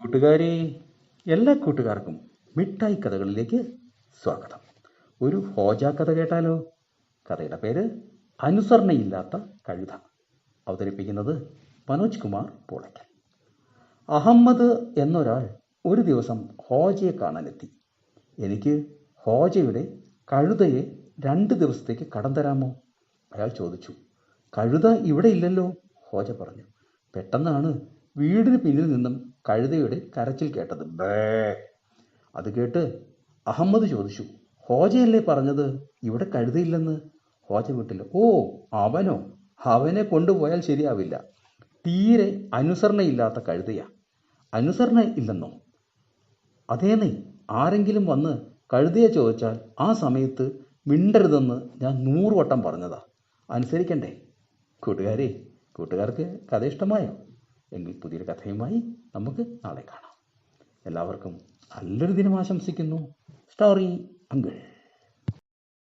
കൂട്ടുകാരെ എല്ലാ കൂട്ടുകാർക്കും മിഠായി കഥകളിലേക്ക് സ്വാഗതം. ഒരു ഹോജ കഥ കേട്ടാലോ? കഥയുടെ പേര് അനുസരണയില്ലാത്ത കഴുത. അവതരിപ്പിക്കുന്നത് മനോജ് കുമാർ പോളയ്ക്കൽ. അഹമ്മദ് എന്നൊരാൾ ഒരു ദിവസം ഹോജയെ കാണാനെത്തി. എനിക്ക് ഹോജയുടെ കഴുതയെ രണ്ട് ദിവസത്തേക്ക് കടം തരാമോ? അയാൾ ചോദിച്ചു. കഴുത ഇവിടെ ഇല്ലല്ലോ ഹോജ പറഞ്ഞു. പെട്ടെന്നാണ് വീടിന് പിന്നിൽ നിന്നും കഴുതയുടെ കരച്ചിൽ കേട്ടത്. ബേ. അത് കേട്ട് അഹമ്മദ് ചോദിച്ചു ഹോജയല്ലേ പറഞ്ഞത്? ഇവിടെ കഴുതയില്ലെന്ന്. ഹോജ വീട്ടിൽ ഓ അവനോ? അവനെ കൊണ്ടുപോയാൽ ശരിയാവില്ല. തീരെ അനുസരണയില്ലാത്ത കഴുതയാ. അനുസരണ ഇല്ലെന്നോ? അതേന്നേ ആരെങ്കിലും വന്ന് കഴുതയെ ചോദിച്ചാൽ ആ സമയത്ത് മിണ്ടരുതെന്ന് ഞാൻ നൂറ് വട്ടം പറഞ്ഞതാ. അനുസരിക്കണ്ടേ? കൂട്ടുകാരെ കൂട്ടുകാർക്ക് കഥ ഇഷ്ടമായോ എങ്കിൽ പുതിയൊരു കഥയുമായി നമുക്ക് നാളെ കാണാം. എല്ലാവർക്കും നല്ലൊരു ദിനം ആശംസിക്കുന്നു. Story uncle